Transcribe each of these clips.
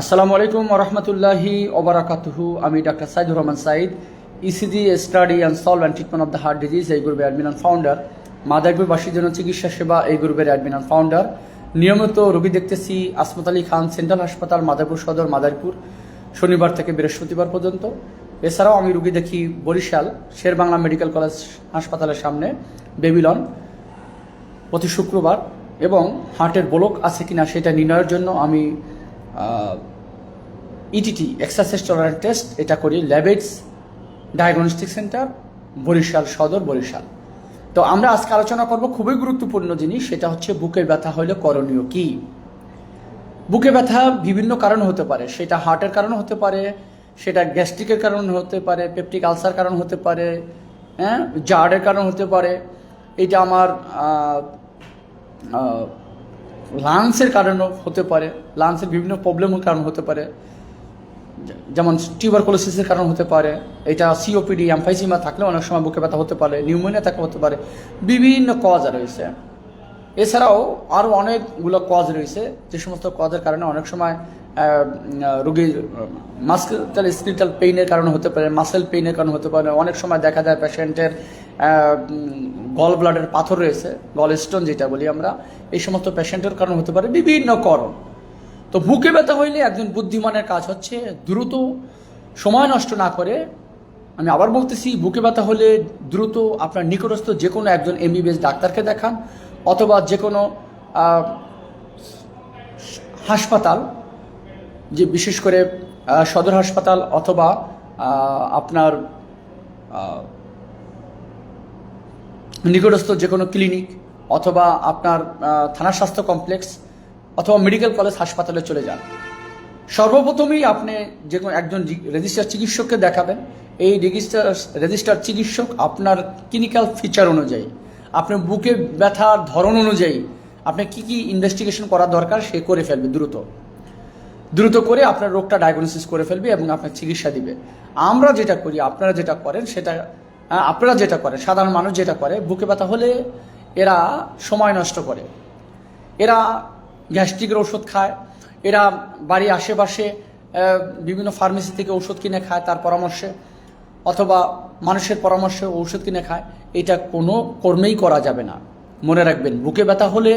আসসালামু আলাইকুম রহমতুল্লাহি ওবরাকাতুহু আমি doctor Saidur Rahman Saeed ECG study and solve and treatment of the heart disease এই গ্রুপের অ্যাডমিন অ্যান্ড ফাউন্ডার মাদারপুরবাসীর জন্য চিকিৎসা সেবা, এই গ্রুপের অ্যাডমিন অ্যান্ড ফাউন্ডার নিয়মিত রোগী দেখতেছি আসমত আলী খান, সেন্ট্রাল হাসপাতাল, মাদারপুর সদর, মাদারপুর, শনিবার থেকে বৃহস্পতিবার পর্যন্ত। এছাড়াও আমি রোগী দেখি বরিশাল, শেরবাংলা মেডিকেল কলেজ হাসপাতালের সামনে, বেবিলন, প্রতি শুক্রবার। এবং হার্টের ব্লক আছে কিনা সেটা নির্ণয়ের জন্য আমি ইটিটি এক্সারসাইজ টলারেন্ট টেস্ট এটা করি ল্যাবেটস ডায়াগনস্টিক সেন্টার বরিশাল সদর, বরিশাল। তো আমরা আজকে আলোচনা করব খুবই গুরুত্বপূর্ণ জিনিস, সেটা হচ্ছে বুকের ব্যথা হলে করণীয় কি? বুকে ব্যথা বিভিন্ন কারণ হতে পারে, সেটা হার্টের কারণে হতে পারে, সেটা গ্যাস্ট্রিকের কারণে হতে পারে, পেপটিক আলসার কারণ হতে পারে হ্যাঁ জার্ডের কারণ হতে পারে। এটা আমার লাংসের কারণেও হতে পারে লাংসের বিভিন্ন প্রবলেমের কারণ হতে পারে, যেমন টিউবারকুলোসিসের কারণ হতে পারে, এটা সিওপিডি অ্যাম্ফাইসিমা থাকলে অনেক সময় বুকে ব্যথা হতে পারে নিউমোনিয়া থাকলে হতে পারে, বিভিন্ন কজ রয়েছে। এছাড়াও আরও অনেকগুলো কজ রয়েছে, যে সমস্ত কজের কারণে অনেক সময় রোগীর মাস্কেল স্কিলটাল পেইনের কারণে হতে পারে মাসেল পেইনের কারণে হতে পারে, অনেক সময় দেখা যায় পেশেন্টের গল ব্লাডের পাথর রয়েছে গল স্টোন যেটা বলি আমরা, এই সমস্ত পেশেন্টের কারণ হতে পারে বিভিন্ন কারণ। তো বুকে ব্যথা হইলে একজন বুদ্ধিমানের কাজ হচ্ছে দ্রুত সময় নষ্ট না করে। আমি আবার বলতেছি বুকে ব্যথা হলে দ্রুত আপনার নিকটস্থ যে কোনো একজন এমবিবিএস ডাক্তারকে দেখান, অথবা যে কোনো হাসপাতাল, যে বিশেষ করে সদর হাসপাতাল অথবা আপনার নিকটস্থ যে কোনো ক্লিনিক অথবা আপনার থানা স্বাস্থ্য কমপ্লেক্স অথবা মেডিকেল কলেজ হাসপাতালে চলে যান। সর্বপ্রথমেই আপনি যে কোনো একজন রেজিস্টার চিকিৎসককে দেখাবেন। এই রেজিস্টার রেজিস্টার চিকিৎসক আপনার ক্লিনিক্যাল ফিচার অনুযায়ী আপনার বুকে ব্যথার ধরন অনুযায়ী, আপনি কি কি ইনভেস্টিগেশন করা দরকার সে করে ফেলবে দ্রুত। দ্রুত করে আপনার রোগটা ডায়াগনোসিস করে ফেলবে এবং আপনার চিকিৎসা দিবে। আমরা যেটা করি, আপনারা যেটা করেন, সেটা আপনারা যেটা করেন সাধারণ মানুষ যেটা করে, বুকে ব্যথা হলে এরা সময় নষ্ট করে। এরা গ্যাস্ট্রিকের ওষুধ খায়, এরা বাড়ির আশেপাশে বিভিন্ন ফার্মেসি থেকে ওষুধ কিনে খায় তার পরামর্শে, অথবা মানুষের পরামর্শে ওষুধ কিনে খায়, এটা কোনো কর্মেই করা যাবে না। মনে রাখবেন, বুকে ব্যথা হলে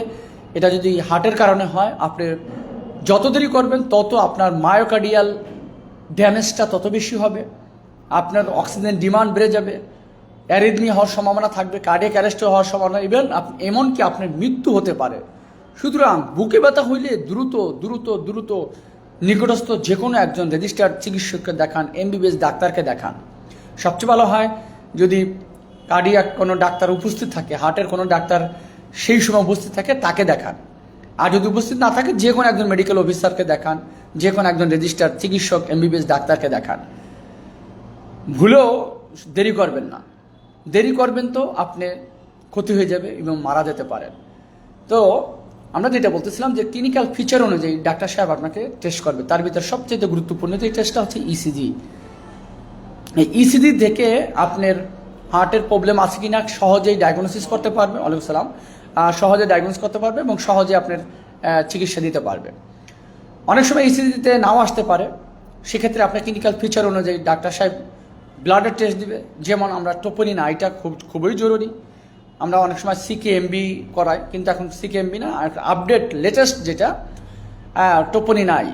এটা যদি হার্টের কারণে হয়, আপনি যত দেরি করবেন, তত আপনার মায়োকার্ডিয়াল ড্যামেজটা তত বেশি হবে, আপনার অক্সিজেন ডিমান্ড বেড়ে যাবে অ্যারিদমি হওয়ার সম্ভাবনা থাকবে কার্ডিয়াক অ্যারেস্ট হওয়ার সম্ভাবনা ইভেন এমনকি আপনার মৃত্যু হতে পারে। সুতরাং বুকে ব্যথা হইলে দ্রুত দ্রুত দ্রুত নিকটস্থ যে কোনো একজন রেজিস্টার্ড চিকিৎসককে দেখান এমবিবিএস ডাক্তারকে দেখান। সবচেয়ে ভালো হয় যদি কার্ডিয়াক কোনো ডাক্তার উপস্থিত থাকে হার্টের কোনো ডাক্তার সেই সময় উপস্থিত থাকে, তাকে দেখান। আর যদি উপস্থিত না থাকে যে কোনো একজন মেডিকেল অফিসারকে দেখান যে কোনো একজন রেজিস্টার্ড চিকিৎসক এমবিবিএস ডাক্তারকে দেখান। ভুলেও দেরি করবেন না। দেরি করবেন তো, আপনি ক্ষতি হয়ে যাবে এবং মারা যেতে পারেন। তো, আমরা যেটা বলতেছিলাম যে ক্লিনিক্যাল ফিচার অনুযায়ী ডাক্তার সাহেব আপনাকে টেস্ট করবে। তার ভিতরে সবচেয়ে গুরুত্বপূর্ণ যে টেস্টটা হচ্ছে ইসিজি এই ইসিজি থেকে আপনার হার্টের প্রবলেম আছে কিনা সহজেই ডায়াগনোসিস করতে পারবে, ওয়ালাইকুম সালাম। সহজে ডায়াগনোস করতে পারবে এবং সহজে আপনার চিকিৎসা দিতে পারবে। অনেক সময় ইসিজিতে নাও আসতে পারে। সেক্ষেত্রে আপনার ক্লিনিক্যাল ফিচার অনুযায়ী ডাক্তার সাহেব ব্লাডের টেস্ট দিবে। যেমন আমরা টোপনিন আইটা খুব, খুবই জরুরি। আমরা অনেক সময় সিকে এমবি করাই, কিন্তু এখন সিকে এমবি না আপডেট লেটেস্ট যেটা টোপনিন আই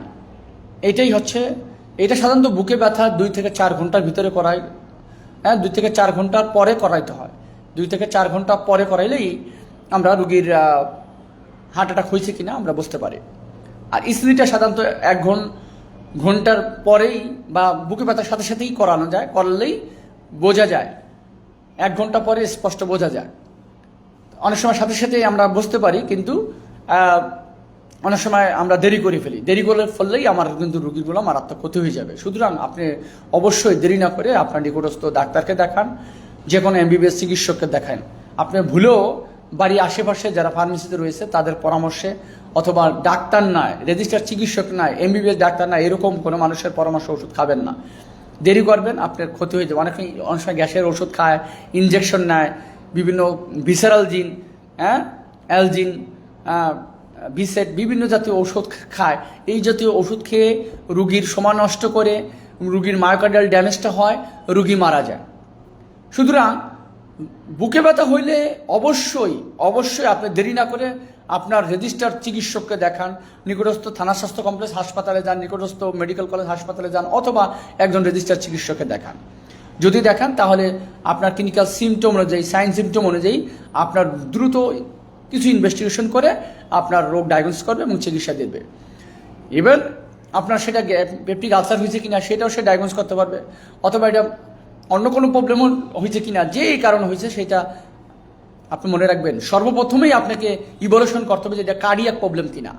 এটাই হচ্ছে, এটা সাধারণত বুকে ব্যথা দুই থেকে চার ঘণ্টার ভিতরে করাই। হ্যাঁ দুই থেকে চার ঘণ্টার পরে করাইতে হয়। দুই থেকে চার ঘণ্টা পরে করাইলেই আমরা রুগীর হার্ট অ্যাটাক হয়েছে কিনা আমরা বুঝতে পারি। আর ইসিজিটা সাধারণত এক ঘন ঘণ্টার পরেই বা বুকে ব্যথার সাথে সাথেই করানো যায়, করলেই বোঝা যায়। এক ঘণ্টা পরে স্পষ্ট বোঝা যায়। অনেক সময় সাথে সাথেই আমরা বুঝতে পারি, কিন্তু অনেক সময় আমরা দেরি করে ফেলি। দেরি করে ফেললেই আমার কিন্তু রুগীগুলো মারাত্মক ক্ষতি হয়ে যাবে। সুতরাং আপনি অবশ্যই দেরি না করে আপনার নিকটস্থ ডাক্তারকে দেখান যে কোনো এমবিবিএস চিকিৎসককে দেখান। আপনি ভুলেও বাড়ির আশেপাশে যারা ফার্মেসিতে রয়েছে, তাদের পরামর্শে অথবা ডাক্তার নয় রেজিস্টার চিকিৎসক নয় এমবিবিএস ডাক্তার নয় এরকম কোনো মানুষের পরামর্শ ওষুধ খাবেন না। দেরি করবেন, আপনার ক্ষতি হয়ে যাবে। অনেক অনেক সময় গ্যাসের ওষুধ খায় ইনজেকশন নেয়, বিভিন্ন ভিসারাল জিন হ্যাঁ? অ্যালজিন বিসেট বিভিন্ন জাতীয় ওষুধ খায়। এই জাতীয় ওষুধ খেয়ে রুগীর সময় নষ্ট করে, রুগীর মায়োকার্ডিয়াল ড্যামেজটা হয়, রুগী মারা যায়। সুতরাং, বুকে ব্যথা হইলে অবশ্যই অবশ্যই আপনি দেরি না করে আপনার রেজিস্টার চিকিৎসককে দেখান, নিকটস্থ থানা স্বাস্থ্য কমপ্লেক্স হাসপাতালে যান, নিকটস্থ মেডিকেল কলেজ হাসপাতালে যান, অথবা একজন রেজিস্টার চিকিৎসককে দেখান। যদি দেখান, তাহলে আপনার ক্লিনিক্যাল সিমটম অনুযায়ী সাইন সিমটম অনুযায়ী আপনার দ্রুত কিছু ইনভেস্টিগেশন করে আপনার রোগ ডায়াগনোস করবে এবং চিকিৎসা দেবে। ইভেন আপনার সেটা পেপটিক আলসার হয়েছে কিনা, সেটাও সে ডায়াগনোস করতে পারবে। অথবা এটা অন্য কোনো প্রবলেমও হয়েছে কিনা যে এই কারণ হয়েছে, সেটা আপনি মনে রাখবেন, সর্বপ্রথমেই আপনাকে ইভলিউশন করতে হবে যে এটা কার্ডিয়াক প্রবলেম কিনা।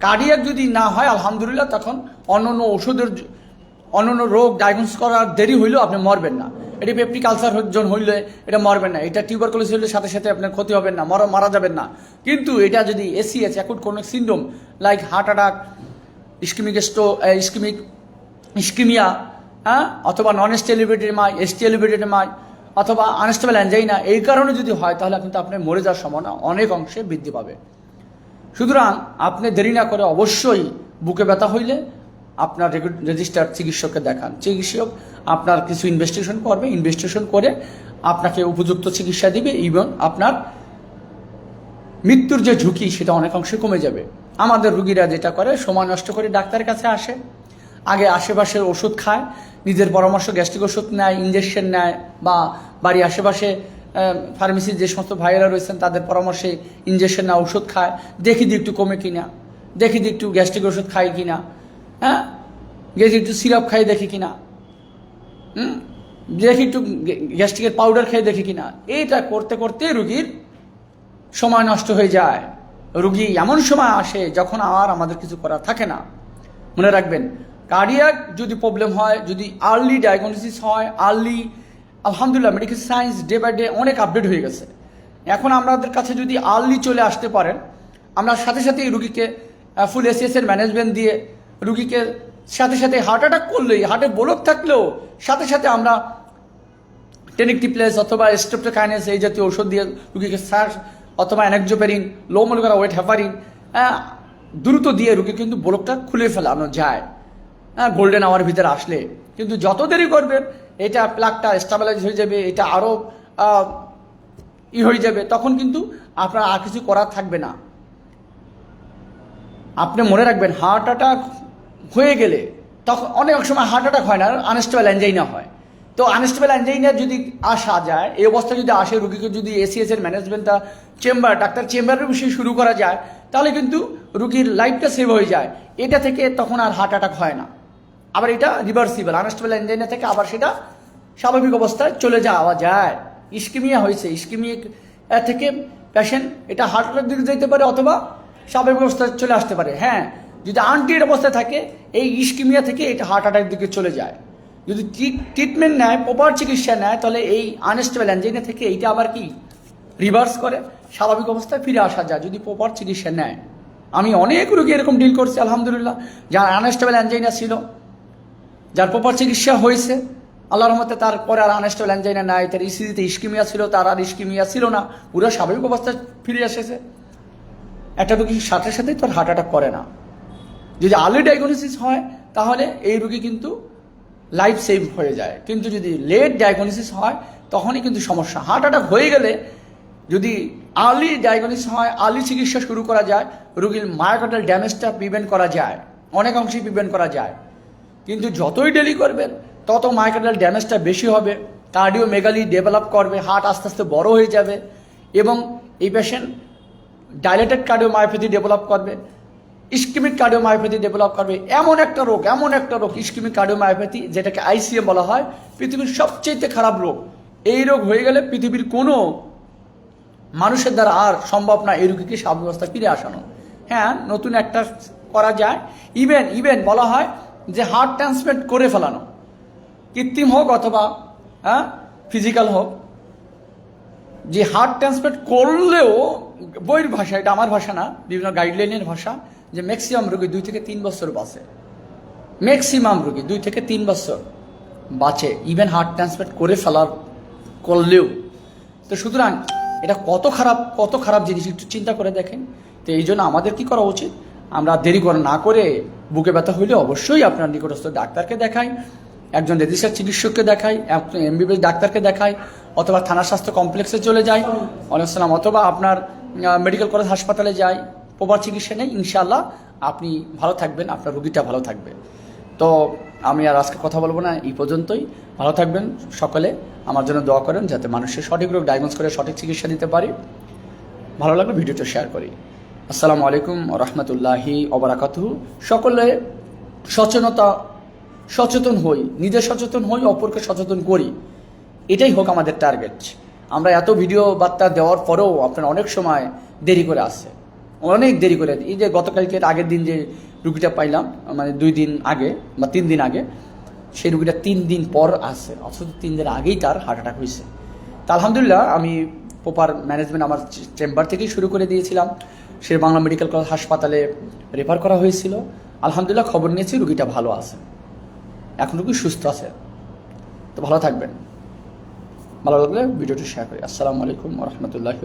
কার্ডিয়াক যদি না হয়, আলহামদুলিল্লাহ, তখন অন্য অন্য ওষুধের জ- অন্য অন্য রোগ ডায়াগনোস করার দেরি হইলেও আপনি মরবেন না। এটি পেপটিক আলসার জন হইলে এটা মরবেন না। এটা টিউবার টিউবারকুলোসিস হইলে সাথে সাথে আপনার ক্ষতি হবেন না, মরা মারা যাবেন না। কিন্তু এটা যদি এসিএস অ্যাকুট কোনো syndrome like heart attack ischemic stroke ischemic ischemia হ্যাঁ? অথবা নন স্টেলিভেটেড মাই এসটিএলিভেটেড মাই অথবা আনস্টেবল অ্যাঞ্জাইনা এই কারণে যদি হয়, তাহলে কিন্তু আপনি মরে যাওয়ার সম্ভাবনা অনেক অংশে বৃদ্ধি পাবে। সুতরাং আপনি দেরি না করে অবশ্যই বুকে ব্যথা হইলে আপনার রেজিস্টার চিকিৎসককে দেখান। চিকিৎসক আপনার কিছু ইনভেস্টিগেশন করবে, ইনভেস্টিগেশন করে আপনাকে উপযুক্ত চিকিৎসা দিবে এবং আপনার মৃত্যুর যে ঝুঁকি, সেটা অনেক অংশে কমে যাবে। আমাদের রুগীরা যেটা করে, সময় নষ্ট করে ডাক্তারের কাছে আসে। আগে আশেপাশের ওষুধ খায়, নিজের পরামর্শ, গ্যাস্ট্রিক ওষুধ নেয় ইঞ্জেকশন নেয় বা বাড়ির আশেপাশে ফার্মেসির যে সমস্ত ভাইয়েরা রয়েছেন, তাদের পরামর্শে ইঞ্জেকশন নেয় ওষুধ খায়। দেখি দি একটু কমে কিনা। দেখি দি একটু গ্যাস্ট্রিক ওষুধ খাই কিনা। হ্যাঁ? গেছি একটু সিরাপ খাই দেখি কিনা। হুম? দেখি একটু গ্যাস্ট্রিকের পাউডার খেয়ে দেখি কিনা। এইটা করতে করতে রুগীর সময় নষ্ট হয়ে যায়। রুগী এমন সময় আসে যখন আর আমাদের কিছু করার থাকে না। মনে রাখবেন কার্ডিয়াক যদি প্রবলেম হয়, যদি আর্লি ডায়াগনোসিস হয় আর্লি আলহামদুলিল্লাহ medical science day by day অনেক আপডেট হয়ে গেছে। এখন আমাদের কাছে যদি আর্লি চলে আসতে পারেন, আমরা সাথে সাথে রুগীকে ফুল এসিএস এর ম্যানেজমেন্ট দিয়ে রুগীকে সাথে সাথে হার্ট অ্যাটাক করলেই হার্টে বলক থাকলেও সাথে সাথে আমরা টেনিকটিপ্লেস অথবা স্ট্রেপ্টোকাইনেস এই জাতীয় ওষুধ দিয়ে রুগীকে সার অথবা enoxaparin low molecular weight heparin দ্রুত দিয়ে রুগী কিন্তু ব্লকটা খুলে ফেলানো যায়। গোল্ডেন আওয়ার ভিতরে আসলে। কিন্তু যত দেরি করবেন এটা প্লাগটা স্টাবিলাইজ হয়ে যাবে, এটা আরও ই হয়ে যাবে, তখন কিন্তু আপনার আর কিছু করার থাকবে না। আপনি মনে রাখবেন হার্ট অ্যাটাক হয়ে গেলে তখন অনেক সময় হার্ট অ্যাটাক হয় না আনস্টেবল অ্যাঞ্জাইনা হয়। তো আনস্টেবল অ্যাঞ্জাইনা যদি আসা যায়, এই অবস্থা যদি আসে, রুগীকে যদি এসিএস এর ম্যানেজমেন্টটা চেম্বার ডাক্তার চেম্বারের বিষয়ে শুরু করা যায়, তাহলে কিন্তু রুগীর লাইফটা সেভ হয়ে যায়। এটা থেকে তখন আর হার্ট অ্যাটাক হয় না। আবার এটা রিভার্সিবল আনস্টেবল অ্যাঞ্জাইনা থেকে আবার সেটা স্বাভাবিক অবস্থায় চলে যাওয়া যায়। ইস্কিমিয়া হয়েছে। ইস্কিমিয়া থেকে পেশেন্ট এটা হার্ট অ্যাটাক দিকে যেতে পারে অথবা স্বাভাবিক অবস্থায় চলে আসতে পারে। হ্যাঁ যদি আনট্রিট অবস্থায় থাকে, এই ইস্কিমিয়া থেকে এটা হার্ট অ্যাটাক দিকে চলে যায়। যদি ট্রিটমেন্ট নেয় প্রপার চিকিৎসা নেয়, তাহলে এই আনস্টেবল অ্যাঞ্জাইনা থেকে এইটা আবার কি? রিভার্স করে, স্বাভাবিক অবস্থায় ফিরে আসা যায় যদি প্রপার চিকিৎসা নেয়। আমি অনেক রোগী এরকম ডিল করছি, আলহামদুলিল্লাহ। যার আনস্টেবল অ্যাঞ্জাইনা ছিল যার প্রপার চিকিৎসা হয়েছে, আল্লাহর রহমতে তার পরে আর আনস্টেবল অ্যাঞ্জাইনা নাই, তার ইসিজিতে ইস্কিমিয়া ছিল, তার আর ইস্কিমিয়া ছিল না, পুরো স্বাভাবিক অবস্থায় ফিরে এসেছে। একটা রুগী সাথে সাথেই তোর হার্ট অ্যাটাক করে না। যদি আর্লি ডায়াগনোসিস হয়, তাহলে এই রুগী কিন্তু লাইফ সেভ হয়ে যায়। কিন্তু যদি লেট ডায়াগনোসিস হয়, তখনই কিন্তু সমস্যা। হার্ট অ্যাটাক হয়ে গেলে যদি আর্লি ডায়াগনোসিস হয় আর্লি চিকিৎসা শুরু করা যায়, রুগীর মায়োকার্ডাল ড্যামেজটা প্রিভেন্ট করা যায় অনেক অংশেই প্রিভেন্ট করা যায়। কিন্তু যতই ডেলি করবেন, তত মাইকার্ডাল ড্যামেজটা বেশি হবে কার্ডিও মেগালি ডেভেলপ করবে হার্ট আস্তে আস্তে বড় হয়ে যাবে এবং এই পেশেন্ট ডাইলেটেড কার্ডিওমায়োপ্যাথি ডেভেলপ করবে ইস্কিমিক কার্ডিওমায়োপ্যাথি ডেভেলপ করবে। এমন একটা রোগ, এমন একটা রোগ ইস্কিমিক কার্ডিওমায়োপ্যাথি যেটাকে আইসিএম বলা হয়, পৃথিবীর সবচেয়ে খারাপ রোগ। এই রোগ হয়ে গেলে পৃথিবীর কোনো মানুষের দ্বারা আর সম্ভব না এই রোগীকে স্বাভাবিক অবস্থা ফিরে আসানো। হ্যাঁ নতুন একটা করা যায়। ইভেন ইভেন বলা হয় যে হার্ট ট্রান্সপ্লান্ট করে ফেলানো। কৃত্রিম হোক অথবা হ্যাঁ ফিজিক্যাল হোক। যে হার্ট ট্রান্সপ্লান্ট করলেও বইয়ের ভাষা, এটা আমার ভাষা না, বিভিন্ন গাইডলাইনের ভাষা, যে ম্যাক্সিমাম রোগী দুই থেকে তিন বছর বাঁচে। ম্যাক্সিমাম রোগী দুই থেকে তিন বছর বাঁচে ইভেন হার্ট ট্রান্সপ্লান্ট করে ফেলার, করলেও। তো সুতরাং, এটা কত খারাপ কত খারাপ জিনিস, একটু চিন্তা করে দেখেন। তো এই জন্য আমাদের কি করা উচিত? আমরা দেরি করে, না করে বুকে ব্যথা হইলে অবশ্যই আপনার নিকটস্থ ডাক্তারকে দেখাই, একজন রেজিস্টার চিকিৎসককে দেখাই এমবিবিএস ডাক্তারকে দেখাই, অথবা থানা স্বাস্থ্য কমপ্লেক্সে চলে যাই অনেক সালাম অথবা আপনার মেডিকেল কলেজ হাসপাতালে যাই প্রবার চিকিৎসা নেই ইনশাল্লাহ আপনি ভালো থাকবেন, আপনার রুগীটা ভালো থাকবে। তো আমি আর আজকে কথা বলব না, এই পর্যন্তই, ভালো থাকবেন সকলে, আমার জন্য দোয়া করেন যাতে মানুষের সঠিক রোগ ডায়াগনোজ করে সঠিক চিকিৎসা দিতে পারি। ভালো লাগলে ভিডিওটা শেয়ার করি। আসসালামু আলাইকুম রহমতুল্লাহি অবরাকাতু সকলে সচেতনতা, সচেতন হই, নিজে সচেতন হই, অপরকে সচেতন করি। এটাই হোক আমাদের টার্গেট আমরা এত ভিডিও বার্তা দেওয়ার পরেও আপনার অনেক সময় দেরি করে আসে অনেক দেরি করে। এই যে গতকালকের আগের দিন যে রুগীটা পাইলাম মানে দুই দিন আগে বা তিন দিন আগে, সেই রুগীটা তিন দিন পর আসে অথচ তিন দিন আগেই তার হার্ট অ্যাটাক হয়েছে। তা আলহামদুলিল্লাহ, আমি প্রপার ম্যানেজমেন্ট আমার চেম্বার থেকেই শুরু করে দিয়েছিলাম। বাংলা মেডিকেল কলেজ হাসপাতালে রেফার করা হয়েছিল। আলহামদুলিল্লাহ খবর নিয়েছি, রুগীটা ভালো আছে। এখন রুগী সুস্থ আছে। তো ভালো থাকবেন। ভালো লাগলে ভিডিওটি শেয়ার করি। আসসালামু আলাইকুম রহমতুল্লাহি